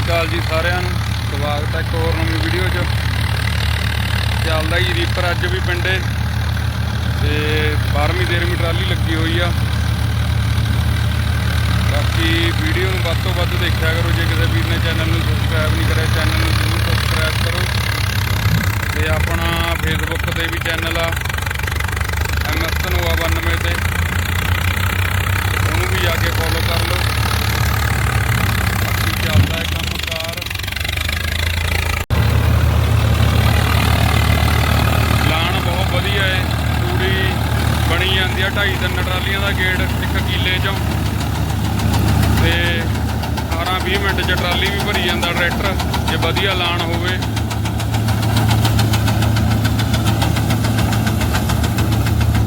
ਸ੍ਰੀ ਅਕਾਲ ਜੀ ਸਾਰਿਆਂ ਨੂੰ। ਸਵਾਗਤ ਹੈ ਇੱਕ ਹੋਰ ਨਵੀਂ ਵੀਡੀਓ 'ਚ। ਚੱਲਦਾ ਜੀ ਰੀਪਰ ਅੱਜ ਵੀ ਪਿੰਡੇ। ਤੇ 12ਵੀਂ 13ਵੀਂ ਟਰਾਲੀ ਲੱਗੀ ਹੋਈ ਆ। ਬਾਕੀ ਵੀਡੀਓ ਨੂੰ ਵੱਧ ਤੋਂ ਵੱਧ ਦੇਖਿਆ ਕਰੋ। ਜੇ ਕਿਸੇ ਵੀਰ ਨੇ ਚੈਨਲ ਨੂੰ ਸਬਸਕ੍ਰਾਈਬ ਨਹੀਂ ਕਰਿਆ, ਚੈਨਲ ਨੂੰ ਜ਼ਰੂਰ ਸਬਸਕ੍ਰਾਈਬ ਕਰੋ। ਤੇ ਆਪਣਾ ਫੇਸਬੁੱਕ ਤੇ ਵੀ ਚੈਨਲ ਆ ਐਮਐਸ ਧਨੋਆ 92 ਤੇ ਉਹਨੂੰ ਵੀ ਜਾ ਕੇ ਫੋਲੋ ਕਰ ਲਓ ਬਾਕੀ ਚੱਲਦਾ ਹੈ ਕੰਮਕਾਰ ਲਾਣ ਬਹੁਤ ਵਧੀਆ ਹੈ ਪੂਰੀ ਬਣੀ ਜਾਂਦੀ ਆ ਢਾਈ ਤਿੰਨ ਟਰਾਲੀਆਂ ਦਾ ਗੇੜ ਇੱਕ ਕਿੱਲੇ ਚੋਂ ਤੇ 18 20 ਮਿੰਟ ਚ ਟਰਾਲੀ ਵੀ ਭਰੀ ਜਾਂਦਾ ਟਰੈਕਟਰ, ਜੇ ਵਧੀਆ ਲਾਣ ਹੋਵੇ।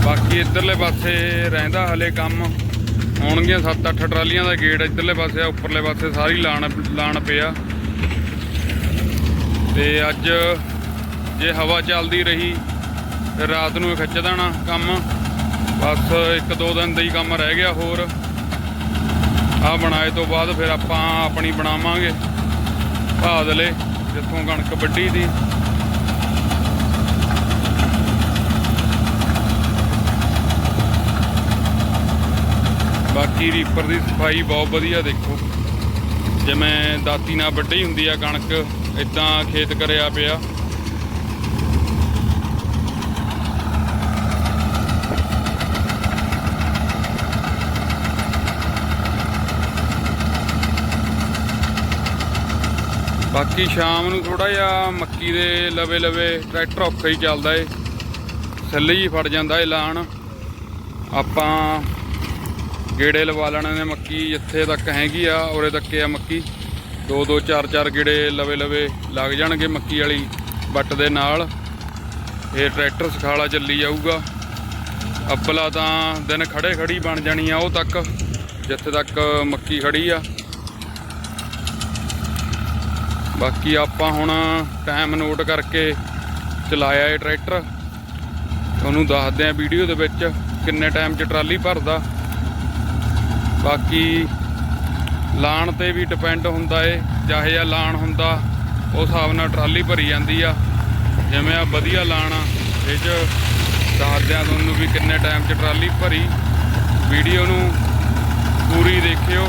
ਬਾਕੀ ਇੱਧਰਲੇ ਪਾਸੇ ਰਹਿੰਦਾ ਹਲੇ ਕੰਮ। ਹੋਣਗੀਆਂ 7-8 ਟਰਾਲੀਆਂ ਦਾ ਗੇਟ ਇੱਧਰਲੇ ਪਾਸੇ ਆ, ਉੱਪਰਲੇ ਪਾਸੇ ਸਾਰੀ ਲਾਣ ਲਾਣ ਪਿਆ। ਤੇ ਅੱਜ ਜੇ ਹਵਾ ਚੱਲਦੀ ਰਹੀ ਰਾਤ ਨੂੰ ਖਿੱਚ ਦੇਣਾ ਕੰਮ। ਬਸ ਇੱਕ ਦੋ ਦਿਨ ਦਾ ਹੀ ਕੰਮ ਰਹਿ ਗਿਆ ਹੋਰ। ਆ ਬਣਾਏ ਤੋਂ ਬਾਅਦ ਫਿਰ ਆਪਾਂ ਆਪਣੀ ਬਣਾਵਾਂਗੇ ਭਾਦਲੇ, ਜਿੱਥੋਂ ਕਣਕ ਵੱਢੀ ਦੀ। ਬਾਕੀ ਰੀਪਰ ਦੀ ਸਫ਼ਾਈ ਬਹੁਤ ਵਧੀਆ ਦੇਖੋ। ਜਿਵੇਂ ਦਾਤੀ ਨਾਲ ਵੱਢੀ ਹੁੰਦੀ ਆ ਕਣਕ ਇਦਾਂ ਖੇਤ ਕਰਿਆ ਪਿਆ। ਬਾਕੀ ਸ਼ਾਮ ਨੂੰ ਥੋੜਾ ਜਿਹਾ ਮੱਕੀ ਦੇ ਲਵੇ ਲਵੇ ਟਰੈਕਟਰ ਔਖਾ ਹੀ ਚੱਲਦਾ ਏ। ਥੱਲੇ ਹੀ ਫੜ ਜਾਂਦਾ ਏ ਲਾਣ। ਆਪਾਂ ਗੇੜੇ ਲਵਾ ਲੈਣੇ ਨੇ ਮੱਕੀ, ਜਿੱਥੇ ਤੱਕ ਹੈਗੀ ਆ, ਉਰੇ ਤੱਕ ਆ ਮੱਕੀ। ਦੋ ਦੋ, ਚਾਰ ਚਾਰ ਗੇੜੇ ਲਵੇ ਲਵੇ ਲੱਗ ਜਾਣਗੇ ਮੱਕੀ ਵਾਲੀ ਬੱਟ ਦੇ ਨਾਲ। ਇਹ ਟਰੈਕਟਰ ਸਖਾਲਾ ਚੱਲੀ ਜਾਊਗਾ। ਅੱਬਲਾ ਤਾਂ ਦਿਨ ਖੜੇ ਖੜੀ ਬਣ ਜਾਣੀ ਆ ਉਹ ਤੱਕ, ਜਿੱਥੇ ਤੱਕ ਮੱਕੀ ਖੜੀ ਆ। ਬਾਕੀ ਆਪਾਂ ਹੁਣ ਟਾਈਮ ਨੋਟ ਕਰਕੇ ਚਲਾਇਆ ਇਹ ਟਰੈਕਟਰ ਤੁਹਾਨੂੰ ਦੱਸਦੇ ਆ ਵੀਡੀਓ ਦੇ ਵਿੱਚ ਕਿੰਨੇ ਟਾਈਮ 'ਚ ਟਰਾਲੀ ਭਰਦਾ। ਬਾਕੀ ਲਾਣ ਤੇ ਵੀ ਡਿਪੈਂਡ ਹੁੰਦਾ ਏ, ਚਾਹੇ ਜਿਹਾ ਲਾਣ ਹੁੰਦਾ, ਉਸ ਹਿਸਾਬ ਨਾਲ ਟਰਾਲੀ ਭਰੀ ਜਾਂਦੀ ਆ। ਜਿਵੇਂ ਆ ਵਧੀਆ ਲਾਣ ਆ, ਇਹ 'ਚ ਦੱਸਦੇ ਆ ਤੁਹਾਨੂੰ ਵੀ ਕਿੰਨੇ ਟਾਈਮ 'ਚ ਟਰਾਲੀ ਭਰੀ। ਵੀਡੀਓ ਨੂੰ ਪੂਰੀ ਦੇਖਿਓ।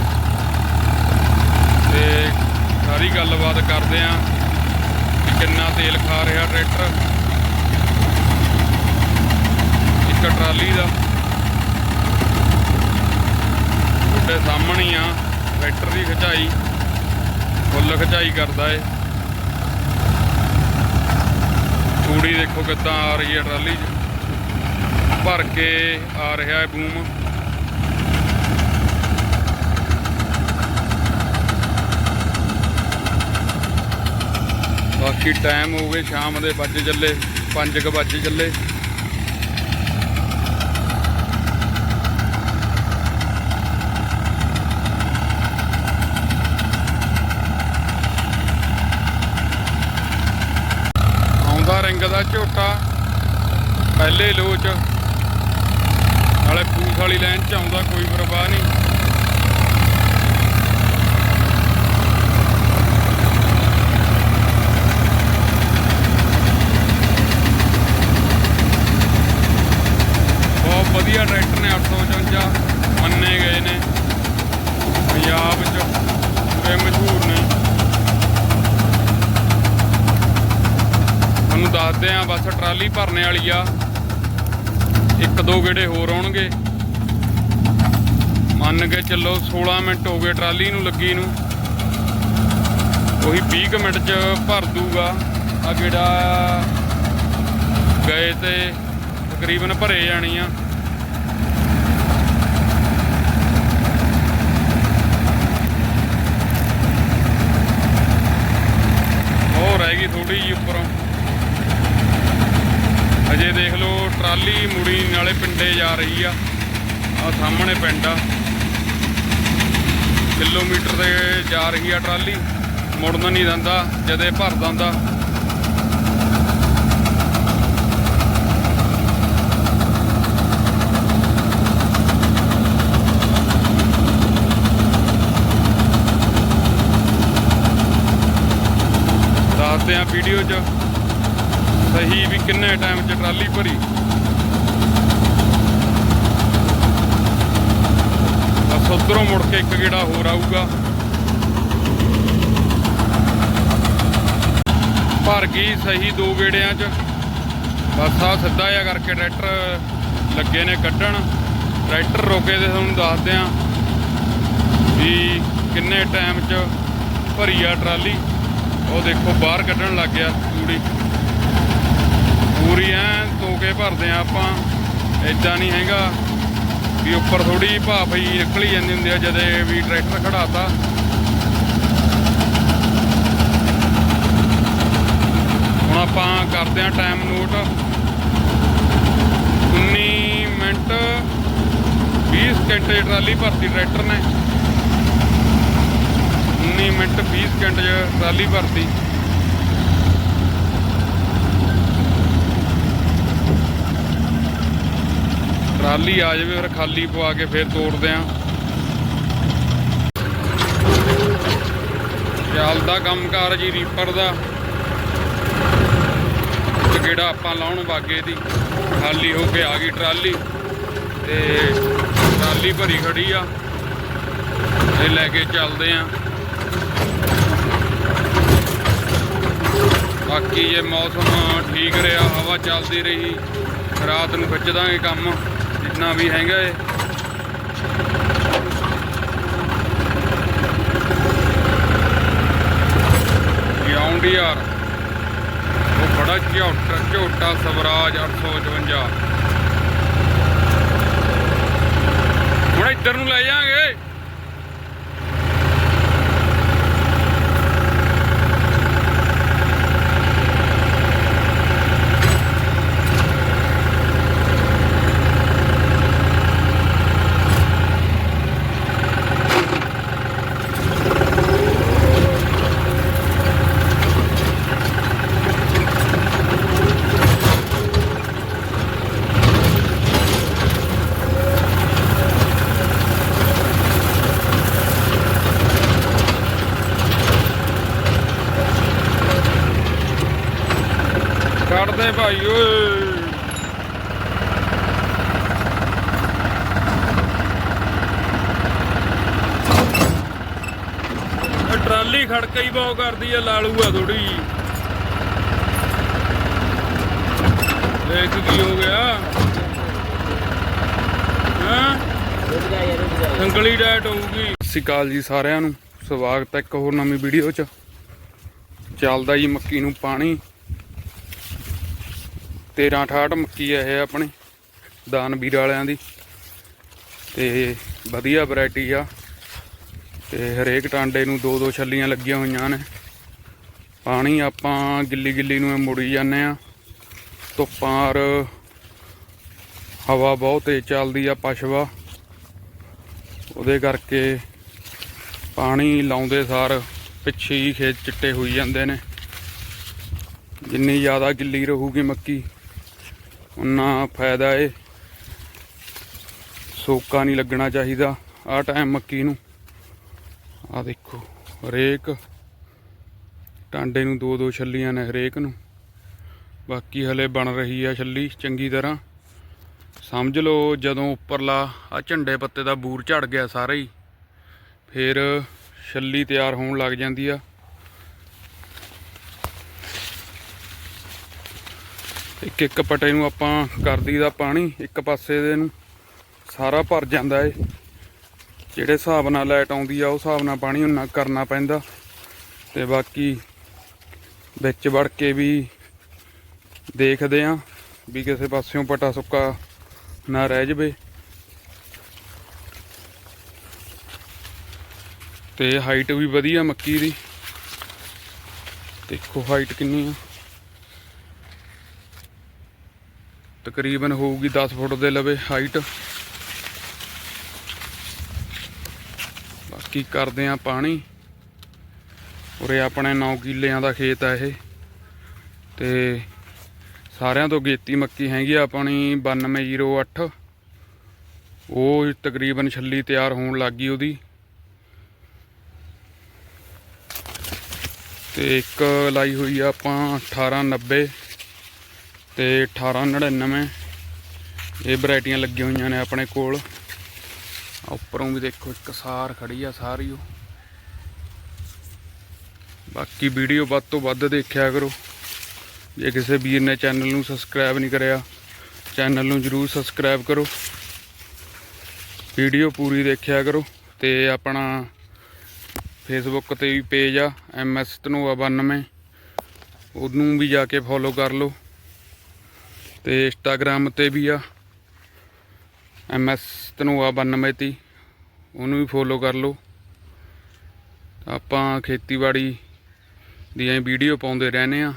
ਸਾਰੀ ਗੱਲਬਾਤ ਕਰਦੇ ਆ ਕਿੰਨਾ ਤੇਲ ਖਾ ਰਿਹਾ ਟਰੈਕਟਰ। ਇੱਕ ਟਰਾਲੀ ਦਾ। ਤੁਹਾਡੇ ਸਾਹਮਣੇ ਆ, ਟਰੈਕਟਰ ਦੀ ਖਚਾਈ, ਫੁੱਲ ਖਚਾਈ ਕਰਦਾ ਏ। ਤੂੜੀ ਦੇਖੋ ਕਿੱਦਾਂ ਆ ਰਹੀ ਹੈ ਟਰਾਲੀ 'ਚ। ਭਰ ਕੇ ਆ ਰਿਹਾ ਹੈ ਬੂਮ। ਬਾਕੀ ਟਾਈਮ ਹੋ ਗਏ, ਸ਼ਾਮ ਦੇ ਵੱਜ ਚੱਲੇ 5 ਕੁ ਵੱਜ ਚੱਲੇ। ਆਉਂਦਾ ਰਿੰਗ ਦਾ ਝੋਟਾ, ਪਹਿਲੇ ਲੋਚ। ਨਾਲੇ ਪੂਸ ਵਾਲੀ ਲਾਈਨ ਚ ਆਉਂਦਾ, ਕੋਈ ਪਰਵਾਹ ਨਹੀਂ ਬਹੁਤ ਵਧੀਆ ਟਰੈਕਟਰ ਨੇ 854 ਮੰਨੇ ਗਏ ਨੇ ਪੰਜਾਬ 'ਚ ਪੂਰੇ ਮਸ਼ਹੂਰ ਨੇ ਤੁਹਾਨੂੰ ਦੱਸਦੇ ਆ ਬਸ ਟਰਾਲੀ ਵਾਲੀ ਆ। ਇੱਕ ਦੋ ਗੇੜੇ ਹੋਰ ਆਉਣਗੇ। ਮੰਨ ਕੇ ਚੱਲੋ 16 ਮਿੰਟ ਹੋ ਗਏ ਟਰਾਲੀ ਨੂੰ ਲੱਗੀ ਨੂੰ। ਉਹੀ 20 ਕੁ ਮਿੰਟ ਚ ਭਰ ਦੂਗਾ। ਆ ਗੇੜਾ ਗਏ ਤੇ ਤਕਰੀਬਨ ਭਰੇ ਜਾਣੀ ਆ ਉਹ ਰਹਿ ਗਈ ਥੋੜੀ ਜਿਹੀ ਉੱਪਰੋਂ ਅਜੇ ਦੇਖ ਲਓ ਟਰਾਲੀ ਮੁੜੀ ਨਾਲੇ ਪਿੰਡੇ ਰਹੀ ਆ। ਆ ਸਾਹਮਣੇ ਪਿੰਡ ਆ। ਕਿਲੋਮੀਟਰ ਤੇ ਜਾ ਰਹੀ ਆ ਟਰਾਲੀ। ਮੁੜਨ ਨਹੀਂ ਦਿੰਦਾ, ਜਦੇ ਭਰ ਦਿੰਦਾ। ਦੱਸਦੇ ਆ ਵੀਡੀਓ 'ਚ, ਸਹੀ ਵੀ ਕਿੰਨੇ ਟਾਈਮ 'ਚ ਟਰਾਲੀ ਭਰੀ ਬਸ ਉਧਰੋਂ ਮੁੜ ਕੇ ਇੱਕ ਗੇੜਾ ਹੋਰ ਆਊਗਾ। ਭਰ ਗਈ ਸਹੀ ਦੋ ਗੇੜਿਆਂ 'ਚ? ਬਸ ਆ ਸਿੱਧਾ ਜਿਹਾ ਕਰਕੇ ਟਰੈਕਟਰ ਲੱਗੇ ਨੇ ਕੱਢਣ। ਟਰੈਕਟਰ ਰੋਕੇ ਤੇ ਤੁਹਾਨੂੰ ਦੱਸਦੇ ਆ ਵੀ ਕਿੰਨੇ ਟਾਈਮ 'ਚ ਭਰੀ ਆ ਟਰਾਲੀ। ਉਹ ਦੇਖੋ ਬਾਹਰ ਕੱਢਣ ਲੱਗ ਗਿਆ ਤੂੜੀ। ਪੂਰੀ ਐ ਧੋ ਕੇ ਭਰਦੇ ਆ ਆਪਾਂ। ਏਦਾਂ ਨਹੀਂ ਹੈਗਾ। ਵੀ ਉੱਪਰ ਥੋੜੀ ਭਾਫ ਹੀ ਨਿਕਲੀ ਜਾਂਦੀ ਹੁੰਦੀ ਆ, ਜਦੇ ਵੀ ਟਰੈਕਟਰ ਖੜਾਤਾ। ਹੁਣ ਆਪਾਂ ਕਰਦੇ ਆ ਟਾਈਮ ਨੋਟ 19 ਮਿੰਟ 20 ਸਕਿੰਟ 'ਚ ਟਰਾਲੀ ਭਰਤੀ ਟਰੈਕਟਰ ਨੇ। 19 ਮਿੰਟ 20 ਸਕਿੰਟ 'ਚ ਟਰਾਲੀ ਭਰਤੀ। ਟਰਾਲੀ ਆ ਜਾਵੇ, ਫਿਰ ਖਾਲੀ ਪਵਾ ਕੇ ਫਿਰ ਤੋੜਦੇ ਆ। ਚੱਲਦਾ ਕੰਮਕਾਰ ਜੀ ਰੀਪਰ ਦਾ। ਇੱਕ ਆਪਾਂ ਲਾਉਣ ਵਾਗੇ ਦੀ। ਖਾਲੀ ਹੋ ਕੇ ਆ ਗਈ ਟਰਾਲੀ। ਤੇ ਟਰਾਲੀ ਭਰੀ ਖੜੀ ਆ। ਇਹ ਲੈ ਕੇ ਚੱਲਦੇ ਆ। ਬਾਕੀ ਜੇ ਮੌਸਮ ਠੀਕ ਰਿਹਾ, ਹਵਾ ਚੱਲਦੀ ਰਹੀ। ਰਾਤ ਨੂੰ ਖਿੱਚ ਦਾਂਗੇ ਕੰਮ। ਜਿੰਨਾ ਵੀ ਹੈਗਾ ਏ। ਯਾਉਂਡ ਯਾਰ ਉਹ ਬੜਾ ਝੋਟਾ ਝੋਟਾ ਸਵਰਾਜ 855 ਹੁਣ ਇੱਧਰ ਨੂੰ ਲੈ ਜਾਾਂਗੇ। ਕੱਢਦੇ ਭਾਈ, ਓਏ। ਟਰਾਲੀ ਖੜਕਾ ਹੀ ਬਹੁਤ ਕਰਦੀ ਆ, ਲਾਲੂ ਆ ਥੋੜੀ ਦੇਖ ਕੀ ਹੋ ਗਿਆ। ਹਾਂ? ਸੰਗਲੀ ਡਾਇਟ ਹੋਊਗੀ। ਸਤਿ ਸ਼੍ਰੀ ਅਕਾਲ ਜੀ ਸਾਰਿਆਂ ਨੂੰ। ਸਵਾਗਤ ਹੈ ਇੱਕ ਹੋਰ ਨਵੀਂ ਵੀਡੀਓ 'ਚ। ਚੱਲਦਾ ਜੀ ਮੱਕੀ ਨੂੰ ਪਾਣੀ। 13 68 ਮੱਕੀ ਹੈ ਇਹ ਆਪਣੀ, ਦਾਨ ਵੀਰ ਵਾਲਿਆਂ ਦੀ। ਤੇ ਵਧੀਆ ਵੈਰਾਈਟੀ ਆ। ਤੇ ਹਰੇਕ ਟਾਂਡੇ ਨੂੰ ਦੋ ਦੋ ਛੱਲੀਆਂ ਲੱਗੀਆਂ ਹੋਈਆਂ ਨੇ। ਪਾਣੀ ਆਪਾਂ ਗਿੱਲੀ ਗਿੱਲੀ ਨੂੰ ਮੁੜੀ ਜਾਂਦੇ ਆ। ਧੁੱਪਾਂ ਔਰ ਹਵਾ ਬਹੁਤ ਤੇਜ਼ ਚੱਲਦੀ ਆ ਪਛਵਾ ਉਹਦੇ ਕਰਕੇ ਪਾਣੀ ਲਾਉਂਦੇ ਸਾਰ ਪਿੱਛੇ ਹੀ ਖੇਤ ਚਿੱਟੇ ਹੋਈ ਜਾਂਦੇ ਨੇ। ਜਿੰਨੀ ਜ਼ਿਆਦਾ ਗਿੱਲੀ ਰਹੂਗੀ ਮੱਕੀ ਉਨਾ ਫਾਇਦਾ ਏ ਸੋਕਾ ਨਹੀਂ ਲੱਗਣਾ ਚਾਹੀਦਾ। ਆਹ ਟਾਈਮ ਮੱਕੀ ਨੂੰ। ਆ ਦੇਖੋ, ਹਰੇਕ ਟਾਂਡੇ ਨੂੰ ਦੋ ਦੋ ਛੱਲੀਆਂ ਨੇ ਹਰੇਕ ਨੂੰ। ਬਾਕੀ ਹਲੇ ਬਣ ਰਹੀ ਆ ਛੱਲੀ ਚੰਗੀ ਤਰ੍ਹਾਂ। ਸਮਝ ਲਓ ਜਦੋਂ ਉੱਪਰਲਾ ਆ ਝੰਡੇ ਪੱਤੇ ਦਾ ਬੂਰ ਝੜ ਗਿਆ ਸਾਰਾ ਹੀ। ਫਿਰ ਛੱਲੀ ਤਿਆਰ ਹੋਣ ਲੱਗ ਜਾਂਦੀ ਆ। ਇੱਕ ਇੱਕ ਪਟੇ ਨੂੰ ਆਪਾਂ ਕਰ ਦਾ ਪਾਣੀ, ਇੱਕ ਪਾਸੇ ਦੇ ਨੂੰ ਸਾਰਾ ਭਰ ਜਾਂਦਾ ਏ। ਜਿਹੜੇ ਹਿਸਾਬ ਨਾਲ ਲਾਈਟ ਆਉਂਦੀ ਆ, ਉਹ ਹਿਸਾਬ ਨਾਲ ਪਾਣੀ ਉਹਨਾਂ ਕਰਨਾ ਪੈਂਦਾ। ਤੇ ਬਾਕੀ ਵਿੱਚ ਵੜ ਕੇ ਵੀ ਦੇਖਦੇ ਆ ਵੀ ਕਿਸੇ ਪਾਸਿਓਂ ਪਟਾ ਸੁੱਕਾ ਨਾ ਰਹਿ ਜਵੇ। ਤੇ ਹਾਈਟ ਵੀ ਵਧੀਆ ਮੱਕੀ ਦੀ। ਦੇਖੋ ਹਾਈਟ ਕਿੰਨੀ ਆ। ਤਕਰੀਬਨ ਹੋਊਗੀ 10 ਫੁੱਟ ਦੇ ਲਵੇ ਹਾਈਟ ਬਾਕੀ ਕਰਦੇ ਆ ਪਾਣੀ। ਉਰੇ ਆਪਣੇ 9 ਕਿੱਲਿਆਂ ਦਾ ਖੇਤ ਆ ਇਹ। ਤੇ ਸਾਰਿਆਂ ਤੋਂ ਗੇਤੀ ਮੱਕੀ ਹੈਗੀ ਆ ਆਪਣੀ 9208 ਉਹ ਤਕਰੀਬਨ ਛੱਲੀ ਤਿਆਰ ਹੋਣ ਲੱਗ ਗਈ ਉਹਦੀ। ਤੇ ਇੱਕ ਲਾਈ ਹੋਈ ਆ ਆਪਾਂ 1890 ਤੇ 1899 ਇਹ ਵੈਰਾਈਟੀਆਂ ਲੱਗੀਆਂ ਹੋਈਆਂ ਨੇ ਆਪਣੇ ਕੋਲ। ਉੱਪਰੋਂ ਵੀ ਦੇਖੋ ਇੱਕ ਸਾਰ ਖੜੀ ਆ ਸਾਰੀ ਉਹ। ਬਾਕੀ ਵੀਡੀਓ ਵੱਧ ਤੋਂ ਵੱਧ ਦੇਖਿਆ ਕਰੋ। ਜੇ ਕਿਸੇ ਵੀਰ ਨੇ ਚੈਨਲ ਨੂੰ ਸਬਸਕ੍ਰਾਈਬ ਨਹੀਂ ਕਰਿਆ, ਚੈਨਲ ਨੂੰ ਜਰੂਰ ਸਬਸਕ੍ਰਾਈਬ ਕਰੋ। ਵੀਡੀਓ ਪੂਰੀ ਦੇਖਿਆ ਕਰੋ ਤੇ ਆਪਣਾ ਫੇਸਬੁੱਕ ਤੇ ਵੀ ਪੇਜ ਆ ਐਮਐਸ ਧਨੋਆ 92 ਉਹਨੂੰ ਵੀ ਜਾ ਕੇ ਫੋਲੋ ਕਰ ਲਓ। ਤੇ ਇੰਸਟਾਗ੍ਰam ਤੇ ਵੀ ਆ। ਐਮਐਸ ਧਨੋਆ 92 ਤੇ ਉਹਨੂੰ ਵੀ ਫੋਲੋ ਕਰ ਲਓ। ਆਪਾਂ ਖੇਤੀਬਾੜੀ ਦੀਆਂ ਵੀਡੀਓ ਪਾਉਂਦੇ ਰਹਿੰਦੇ ਆ।